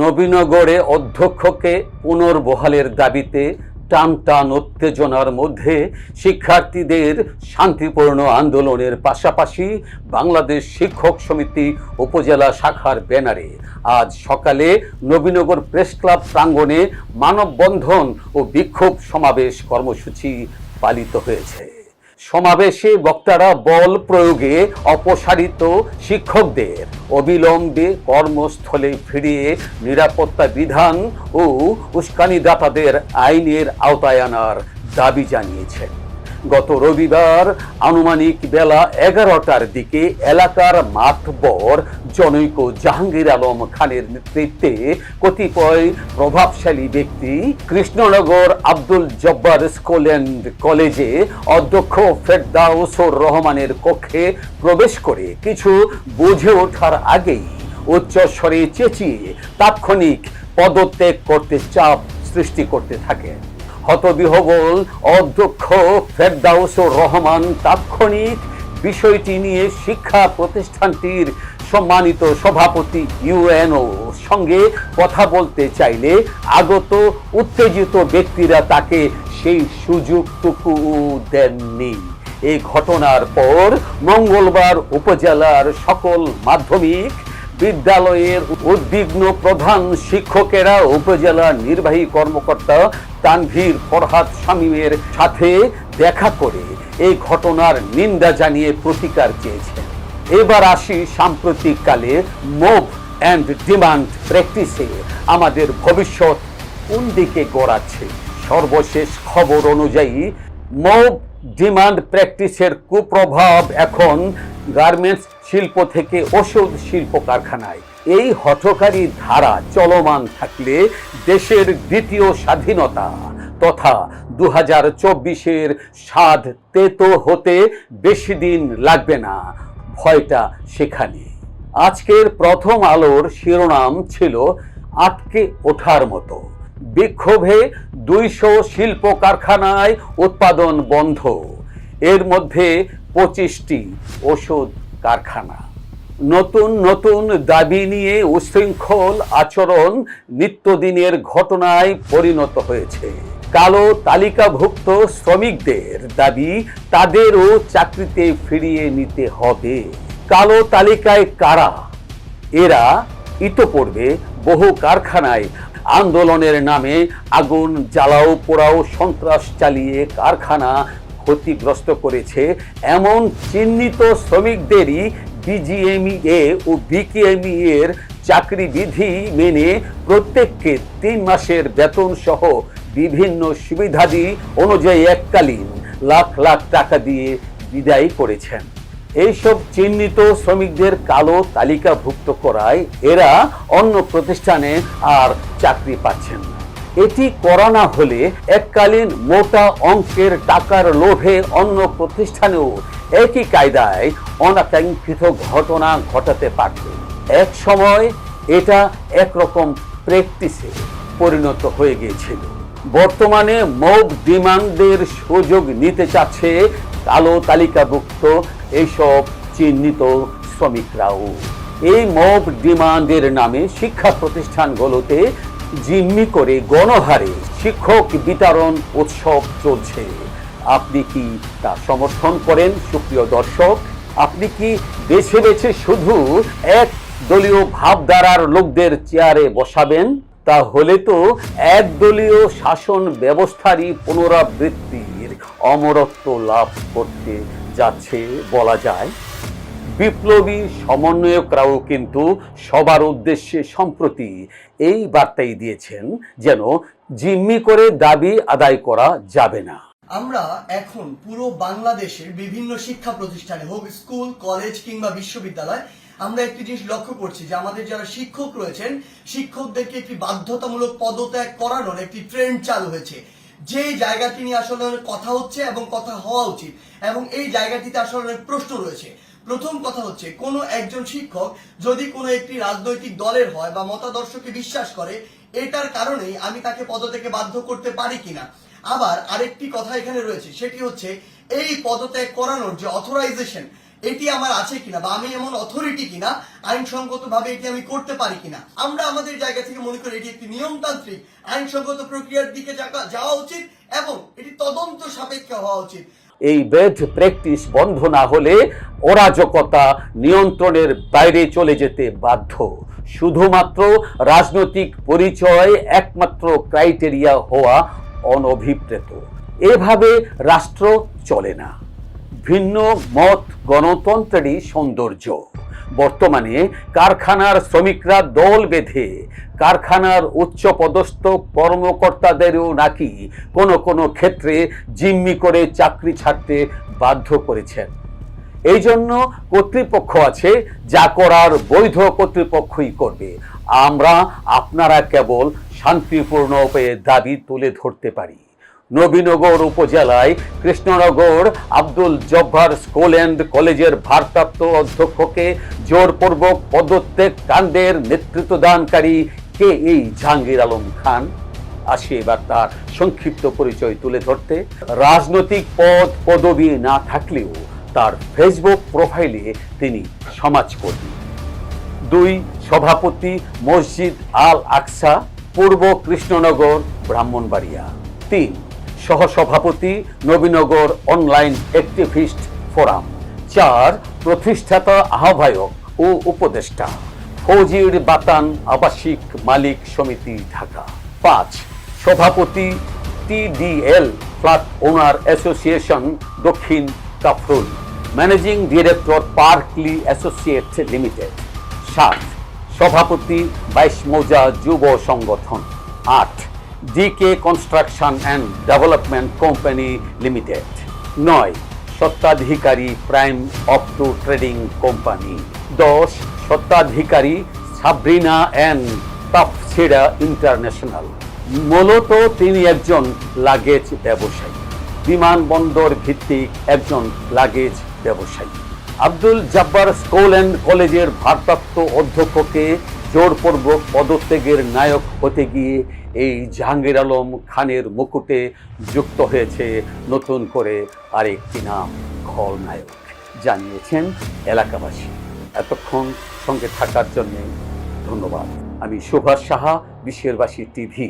নবীনগরে অধ্যক্ষকে পুনর্বহালের দাবিতে টান টান উত্তেজনার মধ্যে শিক্ষার্থীদের শান্তিপূর্ণ আন্দোলনের পাশাপাশি বাংলাদেশ শিক্ষক সমিতি উপজেলা শাখার ব্যানারে আজ সকালে নবীনগর প্রেস ক্লাব প্রাঙ্গণে মানববন্ধন ও বিক্ষোভ সমাবেশ কর্মসূচি পালিত হয়েছে। সমাবেশে বক্তারা বল প্রয়োগে অপসারিত শিক্ষকদের অবিলম্বে কর্মস্থলে ফিরিয়ে নিরাপত্তা বিধান ও উস্কানিদাতাদের আইনের আওতায় আনার দাবি জানিয়েছেন। গত রবিবার আনুমানিক বেলা এগারোটার দিকে এলাকার মাতবর জনৈক জাহাঙ্গীর আলম খানের নেতৃত্বে কতিপয় প্রভাবশালী ব্যক্তি কৃষ্ণনগর আব্দুল জব্বার স্কুল অ্যান্ড কলেজে অধ্যক্ষ ফেরদাউসুর রহমানের কক্ষে প্রবেশ করে কিছু বুঝে ওঠার আগেই উচ্চস্বরে চেঁচিয়ে তাৎক্ষণিক পদত্যাগ করতে চাপ সৃষ্টি করতে থাকেন হতবিহবল, অধ্যক্ষ রহমান তাৎক্ষণিক বিষয়টি নিয়ে শিক্ষা প্রতিষ্ঠানটির সম্মানিত সভাপতি ইউএনও সঙ্গে কথা বলতে চাইলে আগত উত্তেজিত ব্যক্তিরা তাকে সেই সুযোগটুকু দেননি। এই ঘটনার পর মঙ্গলবার উপজেলার সকল মাধ্যমিক বিদ্যালয়ের উদ্বিগ্ন প্রধান শিক্ষকেরা উপজেলা নির্বাহী কর্মকর্তা তানভীর ফরহাদ শামীমের সাথে দেখা করে এই ঘটনার নিন্দা জানিয়ে প্রতিকার চেয়েছেন। এবার আসি সাম্প্রতিককালে মুভ অ্যান্ড ডিমান্ড প্র্যাকটিসে আমাদের ভবিষ্যৎ কোন দিকে গড়াচ্ছে? সর্বশেষ খবর অনুযায়ী মুভ ডিমান্ড প্র্যাকটিসের কুপ্রভাব এখন গার্মেন্টস শিল্প থেকে ওষুধ শিল্প কারখানায়। এই হঠকারী ধারা চলমান থাকলে দেশের দ্বিতীয় স্বাধীনতা তথা দু হাজার চব্বিশের স্বাদ তেতো হতে বেশি দিন লাগবে না। ভয়টা সেখানে। আজকের প্রথম আলোর শিরোনাম ছিল আটকে ওঠার মতো। বিক্ষোভে দুইশো শিল্প কারখানায় উৎপাদন বন্ধ। এর মধ্যে পঁচিশটি ওষুধ কারখানা। নতুন নতুন দাবি নিয়ে উশৃঙ্খল আচরণ নিত্যদিনের ঘটনায় পরিণত হয়েছে। কালো তালিকাভুক্ত শ্রমিকদের দাবি, তাদেরও চাকরিতে ফিরিয়ে নিতে হবে। কালো তালিকায় কারা? এরা ইতোপূর্বে বহু কারখানায় আন্দোলনের নামে আগুন জ্বালাও পোড়াও সন্ত্রাস চালিয়ে কারখানা ক্ষতিগ্রস্ত করেছে এমন চিহ্নিত শ্রমিকদেরই বিজিএমইএ ও বিকেএমই এর মেনে প্রত্যেককে তিন মাসের বেতন সহ বিভিন্ন সুবিধাদি অনুযায়ী এককালীন লাখ লাখ টাকা দিয়ে বিদায় করেছেন। এইসব চিহ্নিত শ্রমিকদের কালো তালিকাভুক্ত করায় এরা অন্য প্রতিষ্ঠানে আর চাকরি পাচ্ছেন না। এটি করা না হলে এককালীন মোটা অঙ্কের টাকার লোভে অন্য প্রতিষ্ঠানেও একই কায়দায় অনাকাঙ্ক্ষিত ঘটনা ঘটাতে পারত। এক সময় এটা একরকম প্র্যাকটিসে পরিণত হয়ে গিয়েছিল। বর্তমানে মব ডিমান্ডের সুযোগ নিতে চাচ্ছে কালো তালিকাভুক্ত এইসব চিহ্নিত শ্রমিকরাও। এই মব ডিমান্ডের নামে শিক্ষা প্রতিষ্ঠানগুলোতে জিম্মি করে গণহারে শিক্ষক বিতরণ উৎসব চলছে। আপনি কি তা সমর্থন করেন, সুপ্রিয় দর্শক? আপনি কি বেছে বেছে শুধু এক দলীয় ভাবধারার লোকদের চেয়ারে বসাবেন? তাহলে তো একদলীয় শাসন ব্যবস্থারই পুনরাবৃত্তির অমরত্ব লাভ করতে যাচ্ছে বলা যায়। বিপ্লবী সমন্বয়করাও কিন্তু সবার উদ্দেশ্যে সম্প্রতি এই বার্তাই দিয়েছেন যেন জিম্মি করে দাবি আদায় করা যাবে না। আমরা এখন পুরো বাংলাদেশের বিভিন্ন শিক্ষা প্রতিষ্ঠানে, হোক স্কুল, কলেজ কিংবা বিশ্ববিদ্যালয়, আমরা একটি জিনিস লক্ষ্য করছি যে আমাদের যারা শিক্ষক রয়েছেন, শিক্ষকদেরকে একটি বাধ্যতামূলক পদত্যাগ করানোর একটি ট্রেন্ড চালু হয়েছে। যে জায়গাটি নিয়ে আসলে কথা হচ্ছে এবং কথা হওয়া উচিত, এবং এই জায়গাটিতে আসলে অনেক প্রশ্ন রয়েছে। প্রথম কথা হচ্ছে, কোন একজন শিক্ষক যদি কোনো একটি রাজনৈতিক দলের হয় বা মতাদর্শকে বিশ্বাস করে, এটার কারণেই আমি তাকে পদত্যাগে বাধ্য করতে পারি কিনা। আবার আরেকটি কথা এখানে রয়েছে, সেটি হচ্ছে, এই পদত্যাগ করানোর যে অথরাইজেশন এটি আমার আছে কিনা বা আমি এমন অথরিটি কিনা আইনসঙ্গত ভাবে এটি আমি করতে পারি কিনা। আমরা আমাদের জায়গা থেকে মনে করি, এটি একটি নিয়মতান্ত্রিক, আইনসঙ্গত প্রক্রিয়ার দিকে যাওয়া উচিত এবং এটি তদন্ত সাপেক্ষ হওয়া উচিত। এই বেদ প্র্যাকটিস বন্ধ না হলে অরাজকতা নিয়ন্ত্রণের বাইরে চলে যেতে বাধ্য। শুধুমাত্র রাজনৈতিক পরিচয় একমাত্র ক্রাইটেরিয়া হওয়া অনভিপ্রেত। এভাবে রাষ্ট্র চলে না। ভিন্ন মত গণতন্ত্রেরই সৌন্দর্য। বর্তমানে কারখানার শ্রমিকরা দল বেঁধে কারখানার উচ্চপদস্থ কর্মকর্তাদেরও নাকি কোনো কোনো ক্ষেত্রে জিম্মি করে চাকরি ছাড়তে বাধ্য করেছেন। এই জন্য কর্তৃপক্ষ আছে, যা করার বৈধ কর্তৃপক্ষই করবে। আমরা আপনারা কেবল শান্তিপূর্ণ উপায়ে দাবি তুলে ধরতে পারি। নবীনগর উপজেলায় কৃষ্ণনগর আব্দুল জব্বার স্কুল অ্যান্ড কলেজের ভারপ্রাপ্ত অধ্যক্ষকে জোরপূর্বক পদত্যাগ কাণ্ডের নেতৃত্বদানকারী কে এই জাহাঙ্গীর আলম খান। আসি এবার তার সংক্ষিপ্ত পরিচয় তুলে ধরতে। রাজনৈতিক পদ পদবি না থাকলেও তার ফেসবুক প্রোফাইলে তিনি সমাজকর্মী। দুই সভাপতি মসজিদ আল আকসা, পূর্ব কৃষ্ণনগর, ব্রাহ্মণবাড়িয়া। তিন সহসভাপতি নবীনগর অনলাইন অ্যাক্টিভিস্ট ফোরাম। চার, প্রতিষ্ঠাতা আহ্বায়ক ও উপদেষ্টা। ফৌজির বাতান আবাসিক মালিক সমিতি, ঢাকা। পাঁচ, সভাপতি টিডিএল, ফ্ল্যাট ওনার অ্যাসোসিয়েশন, দক্ষিণ Kafrul. Managing director Parkly associate limited. সাত, সভাপতি বাইশ মৌজা যুব সংগঠন। আট DK construction and development company limited নয়, স্বত্বাধিকারী প্রাইম অপ টু ট্রেডিং কোম্পানি দশ, স্বত্বাধিকারী সাবরিনা অ্যান্ড তাফসিরা ইন্টারন্যাশনাল মূলত তিনি একজন লাগেজ ব্যবসায়ী, বিমানবন্দর ভিত্তিক একজন লাগেজ ব্যবসায়ী। আব্দুল জব্বার স্কুল অ্যান্ড কলেজের ভারপ্রাপ্ত অধ্যক্ষকে জোরপূর্বক পদত্যাগের নায়ক হতে গিয়ে এই জাহাঙ্গীর আলম খানের মুকুটে যুক্ত হয়েছে নতুন করে আরেকটি নাম খলনায়ক জানিয়েছেন এলাকাবাসী। এতক্ষণ সঙ্গে থাকার জন্য ধন্যবাদ। আমি সুভাষ সাহা বিশ্বেরবাসী টিভি।